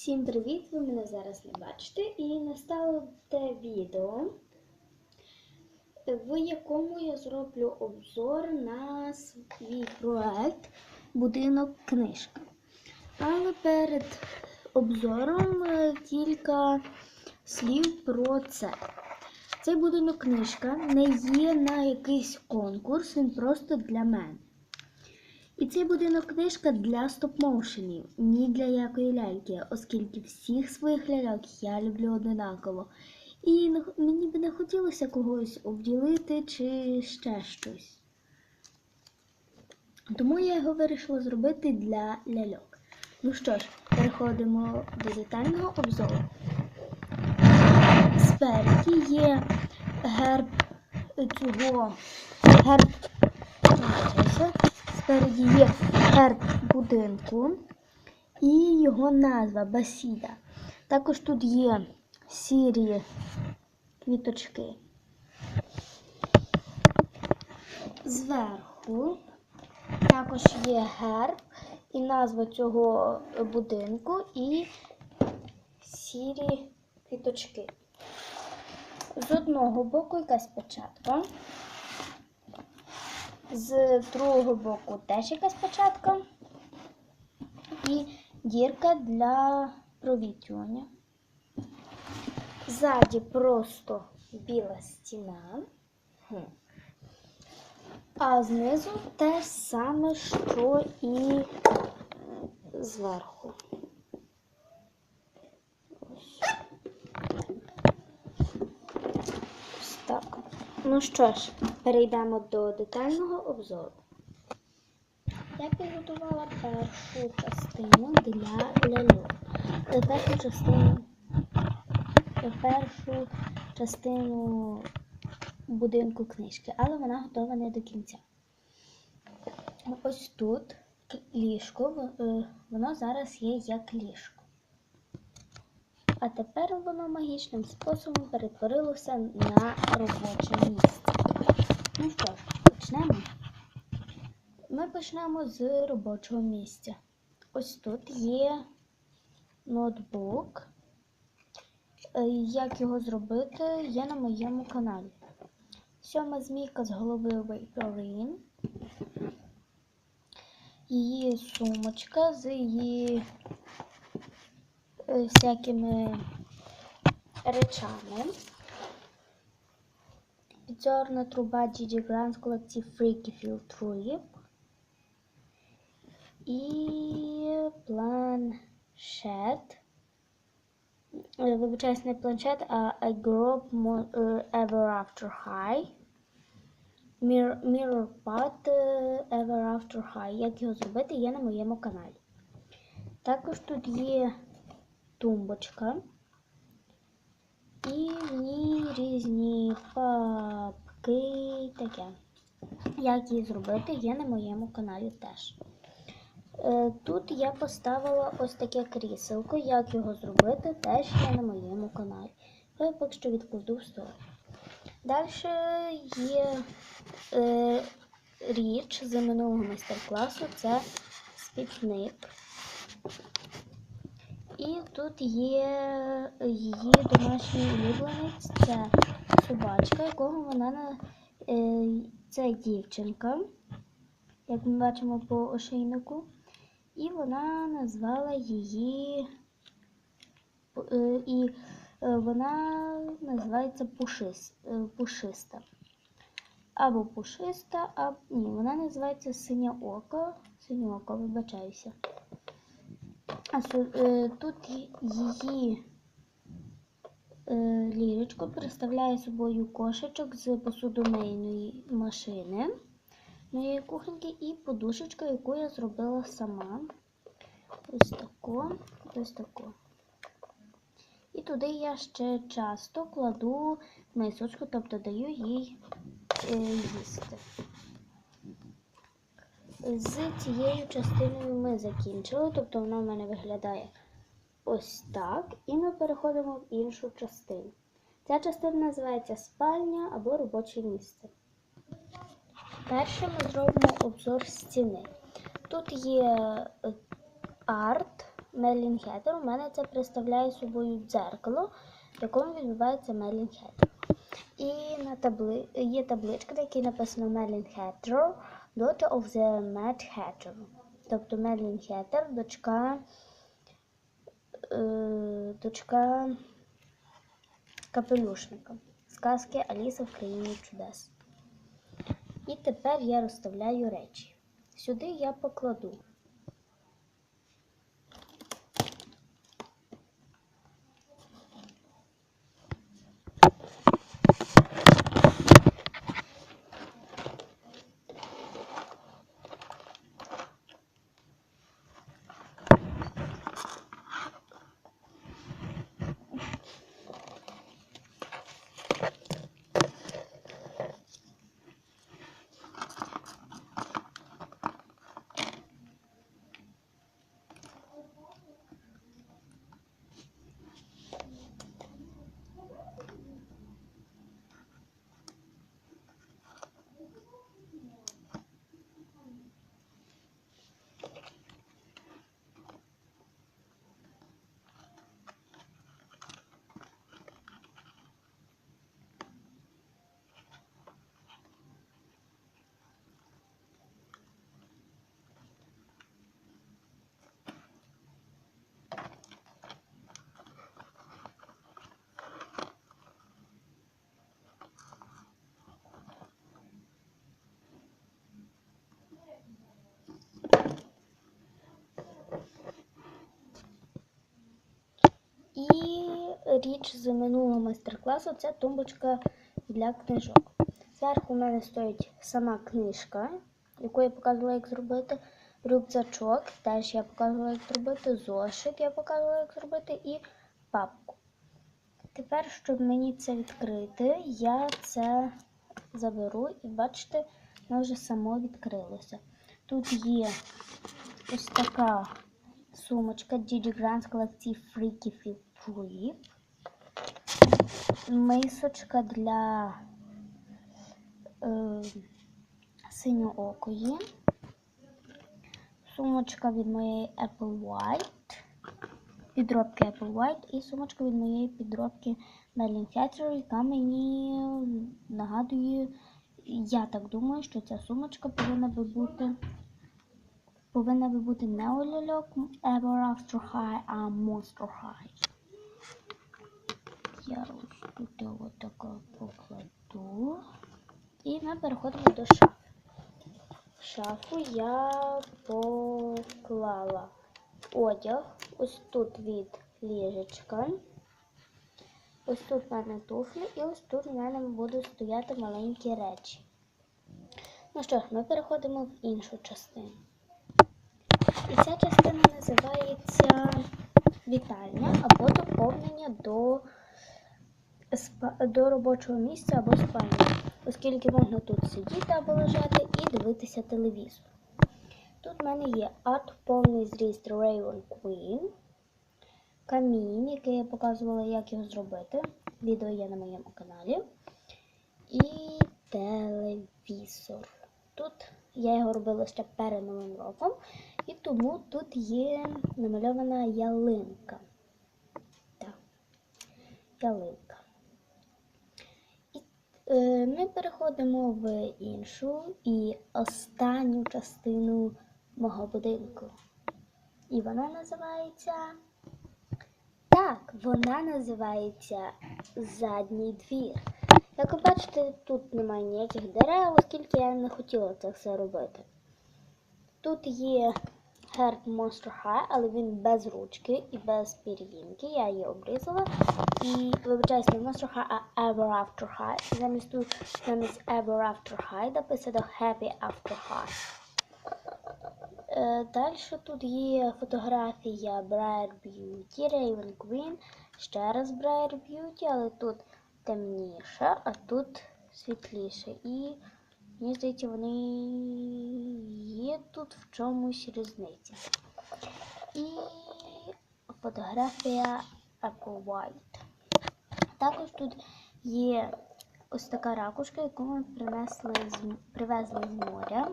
Всім привіт! Ви мене зараз не бачите і настало те відео, в якому я зроблю обзор на свій проект Будинок книжка. Але перед обзором е, кілька слів про це. Цей будинок книжка не є на якийсь конкурс, він просто для мене. І цей будинок книжка для стоп-моушенів, ні для якої ляльки, оскільки всіх своїх ляльок я люблю одинаково. І мені би не хотілося когось обділити чи ще щось. Тому я його вирішила зробити для ляльок. Ну що ж, переходимо до детального обзору. Спереді є герб цього герб. Спереді є герб будинку і його назва Басіда. Також тут є сірі квіточки. Зверху також є герб і назва цього будинку і сірі квіточки. З одного боку якась печатка. З другого боку теж якась початка і дірка для провітрювання. Ззаді просто біла стіна, а знизу те саме, що і зверху. Ось. Ось так. Ну що ж, перейдемо до детального обзору. Я підготувала першу частину для ляльок. Е, Першу частину, е, першу частину будинку книжки, але вона готова не до кінця. Ось тут ліжко, е, воно зараз є як ліжко. А тепер воно магічним способом перетворилося на робоче місце. Ну що ж, почнемо. Ми почнемо з робочого місця. Ось тут є ноутбук. Е, Як його зробити, є на моєму каналі. Сьома змійка з голови Вейпорін. Її сумочка з її е, всякими речами. Підзорна труба GG Grand з колекції Freaky Field Trip. І планшет. Е, Вибачаюсь, не планшет, а I grew up е, ever after high. Mirror, mirror pad е, ever after high. Як його зробити, є на моєму каналі. Також тут є тумбочка. І в різні папки таке. Як її зробити, є на моєму каналі теж. Е, Тут я поставила ось таке кріселко. Як його зробити, теж є на моєму каналі. Я поки що відкладу в сторону. Далі є е, річ з минулого майстер-класу це спітник. І тут є її домашній улюбленець, це собачка, якого вона е, це дівчинка, як ми бачимо по ошейнику. І вона назвала її е, і е, вона називається е, пушиста. Або пушиста, а ні, вона називається синя око. Синє око, вибачаюся. А тут її ліжечко представляє собою кошечок з посудомийної машини моєї кухоньки і подушечка, яку я зробила сама. Ось тако, ось тако. І туди я ще часто кладу мисочку, тобто даю їй е, їсти. З цією частиною ми закінчили, тобто вона в мене виглядає ось так. І ми переходимо в іншу частину. Ця частина називається спальня або робоче місце. Перше ми зробимо обзор стіни. Тут є е, арт Мерлін у мене це представляє собою дзеркало, в якому відбувається Мерлін І на табли... є табличка, на якій написано Мерлін Хеттер, daughter of the Mad Hatter. Тобто Мерлін Хеттер, дочка, е, дочка капелюшника. Сказки Аліса в країні чудес. І тепер я розставляю речі. Сюди я покладу. Річ з минулого майстер-класу це тумбочка для книжок. Зверху у мене стоїть сама книжка, яку я показувала, як зробити. Рюкзачок, теж я показувала, як зробити. Зошит я показувала, як зробити, і папку. Тепер, щоб мені це відкрити, я це заберу і бачите, воно вже само відкрилося. Тут є ось така сумочка Gigi з колекції Freaky Free. Мисочка для е, синьоокої. Сумочка від моєї Apple White. Підробки Apple White і сумочка від моєї підробки Merlin Theatre, яка мені нагадує, я так думаю, що ця сумочка повинна би бути повинна би бути не у ляльок Ever After High, а Monster High. Я ось тут його покладу. І ми переходимо до шафи. Шафу я поклала одяг. Ось тут від ліжечка. Ось тут в мене туфлі, і ось тут в мене будуть стояти маленькі речі. Ну що ж, ми переходимо в іншу частину. І ця частина називається вітальня або доповнення до, до робочого місця або спальні, оскільки можна тут сидіти або лежати і дивитися телевізор. Тут в мене є арт повний зріст Raven Queen, камінь, який я показувала, як його зробити. Відео є на моєму каналі. І телевізор. Тут я його робила ще перед Новим роком, і тому тут є намальована ялинка. Так, ялинка. Е, ми переходимо в іншу і останню частину мого будинку. І вона називається. Так, вона називається задній двір. Як ви бачите, тут немає ніяких дерев, оскільки я не хотіла це все робити. Тут є герб Monster High, але він без ручки і без пір'їнки. Я її обрізала. І вибачаюсь, не Monster High, а Ever After High. Замість тут замість Ever After High написано Happy After High. Е, Далі тут є фотографія Briar Beauty, Raven Queen, ще раз Briar Beauty, але тут темніше, а тут світліше. І мені здається, вони є тут в чомусь різниця. І фотографія Apple White. Також тут є ось така ракушка, яку ми принесли з, привезли з моря.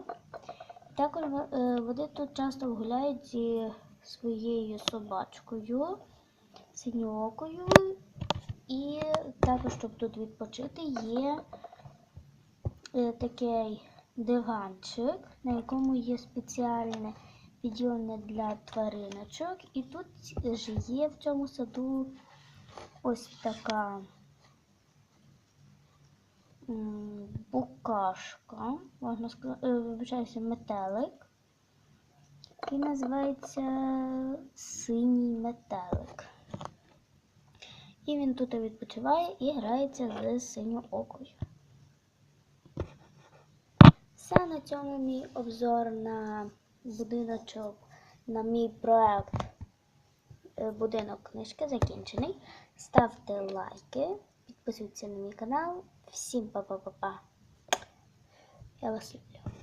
Також е, вони тут часто гуляють зі своєю собачкою, синьоокою. І також, щоб тут відпочити, є такий диванчик, на якому є спеціальне підйомне для твариночок. І тут ж є в цьому саду ось така букашка, можна сказати, вибачаюся, метелик. І називається синій метелик. І він тут відпочиває і грається з синьоокою. Все на цьому мій обзор на будиночок, на мій проект е, будинок книжки закінчений. Ставте лайки, підписуйтесь на мій канал. Всім па-па-па-па. Я вас люблю.